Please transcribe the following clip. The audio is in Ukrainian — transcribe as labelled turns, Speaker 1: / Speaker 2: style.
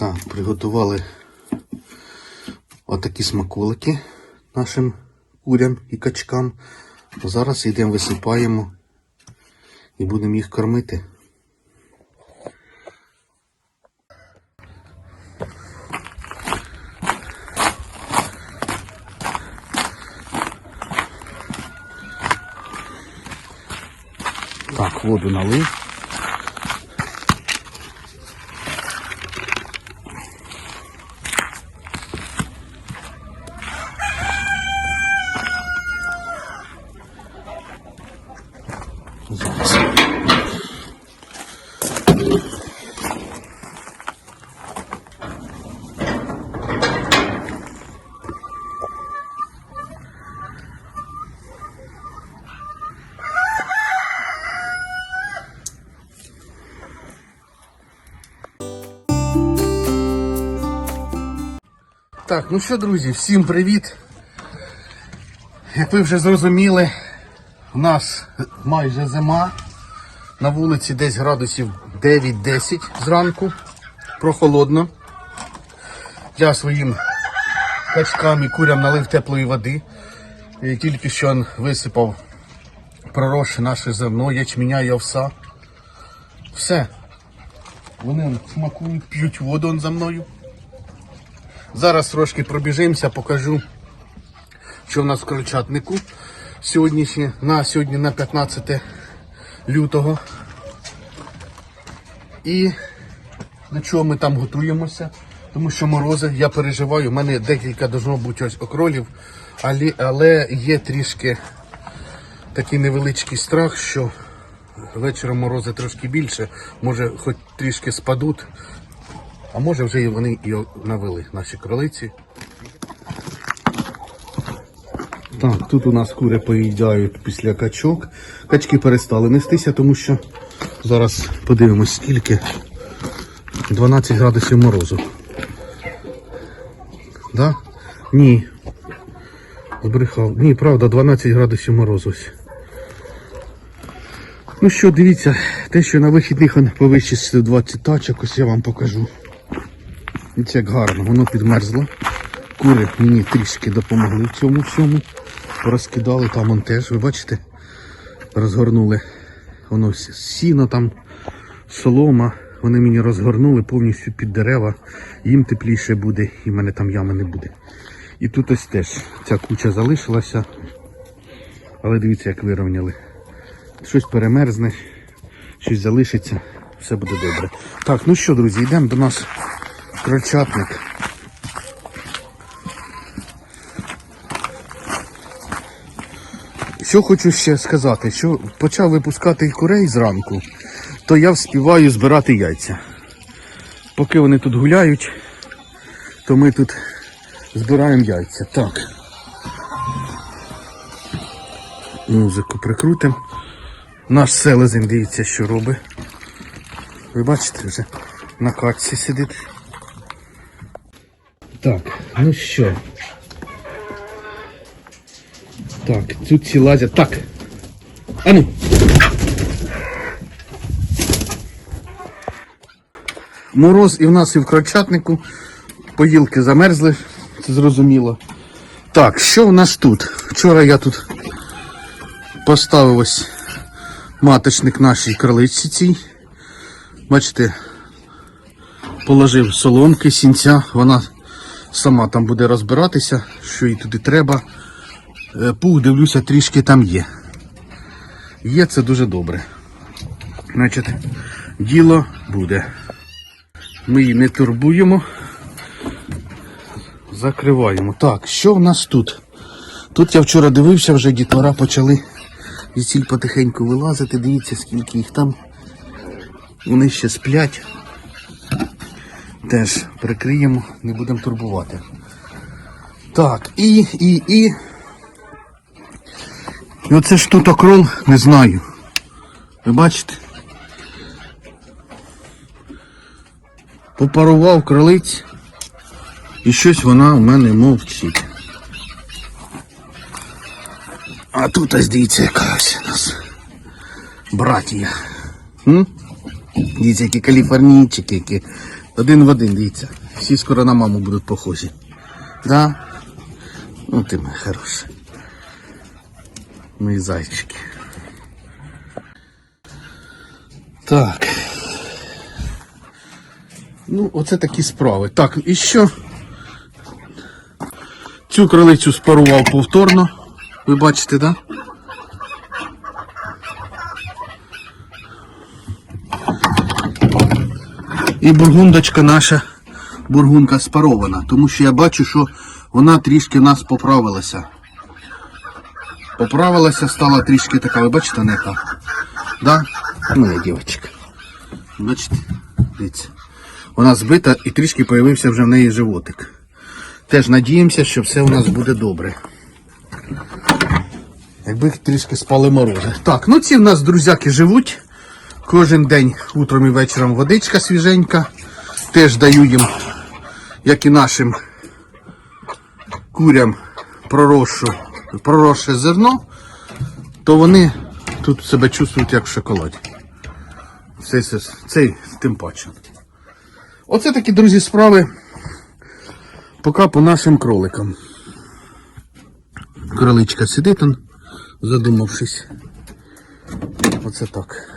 Speaker 1: Так, приготували отакі смаколики нашим курям і качкам. Зараз йдемо висипаємо і будемо їх кормити. Так, воду налив. Зараз. Так, ну що, друзі, всім привіт. Як ви вже зрозуміли, у нас майже зима. На вулиці десь градусів 9-10 зранку. Прохолодно. Я своїм качкам і курям налив теплої води. І тільки що висипав проросше наше зерно, ячменя і овса. Все. Вони смакують, п'ють воду он за мною. Зараз трошки пробіжимося, покажу, що в нас в крольчатнику сьогоднішнє, на сьогодні на 15 лютого. І до чого ми там готуємося, тому що морози, я переживаю, у мене декілька должно бути ось окролів, але, але є трішки такий невеличкий страх, що вечором морози трошки більше, може хоч трішки спадуть, а може вже і вони і навели наші кролиці. Так, тут у нас кури поїдають після качок. Качки перестали нестися, тому що зараз подивимось скільки. 12 градусів морозу. Да? Ні. Збрехав. Ні, правда, 12 градусів морозу. ось. Ну що, дивіться, те, що на вихідних повичистив 20 тачок, ось я вам покажу. Дивіться, як гарно, воно підмерзло. Кури мені трішки допомогли в цьому всьому. Розкидали там он теж, ви бачите? Розгорнули. Воно сіно там, солома. Вони мені розгорнули повністю під дерева. Їм тепліше буде, і в мене там ями не буде. І тут ось теж ця куча залишилася. Але дивіться, як вирівняли. Щось перемерзне, щось залишиться, все буде добре. Так, ну що, друзі, йдемо до нас в крольчатник. Що хочу ще сказати, що почав випускати курей зранку, то я вспіваю збирати яйця. Поки вони тут гуляють, то ми тут збираємо яйця. Так. Музику прикрутимо. Наш селезень, дивіться, що робить. Ви бачите вже на катці сидить. Так, ну що. Так, тут ці лазять. Так. А ну. Мороз і в нас і в крольчатнику. Поїлки замерзли, це зрозуміло. Так, що в нас тут? Вчора я тут поставив ось маточник нашій кроличці цій. Бачите, положив соломки, сінця, вона сама там буде розбиратися, що їй туди треба. Е, Пух, дивлюся, трішки там є. Є це дуже добре. Значить, діло буде. Ми її не турбуємо. Закриваємо. Так, що в нас тут? Тут я вчора дивився, вже дітвора почали звідсіль потихеньку вилазити. Дивіться, скільки їх там. Вони ще сплять. Теж прикриємо, не будемо турбувати. Так, і, і, і. І оце ж тут окрол, не знаю. Ви бачите? Попарував кролиць. І щось вона у мене мовчить. А тут ось дивіться, яка у нас братія. М? Дивіться, які каліфорнійчики, які Один в один, дивіться. Всі скоро на маму будуть похожі. Да? Ну ти моя хороша. Мої зайчики. Так. Ну, оце такі справи. Так, і що? Цю кролицю спарував повторно. Ви бачите, так? Да? І бургундочка наша, бургунка спарована, тому що я бачу, що вона трішки в нас поправилася. Поправилася, стала трішки така, ви бачите, не яка? Да? Моя дівчинка. Бачите? Дивіться. Вона збита і трішки появився вже в неї животик. Теж надіємося, що все у нас буде добре. Якби трішки спали морози. Так, ну ці в нас друзяки живуть. Кожен день утром і вечором водичка свіженька. Теж даю їм, як і нашим курям, проросшу, проросше зерно, то вони тут себе чувствують як в шоколаді. Цей, цей, тим паче. Оце такі, друзі, справи. Поки по нашим кроликам. Кроличка сидить задумавшись. Оце так.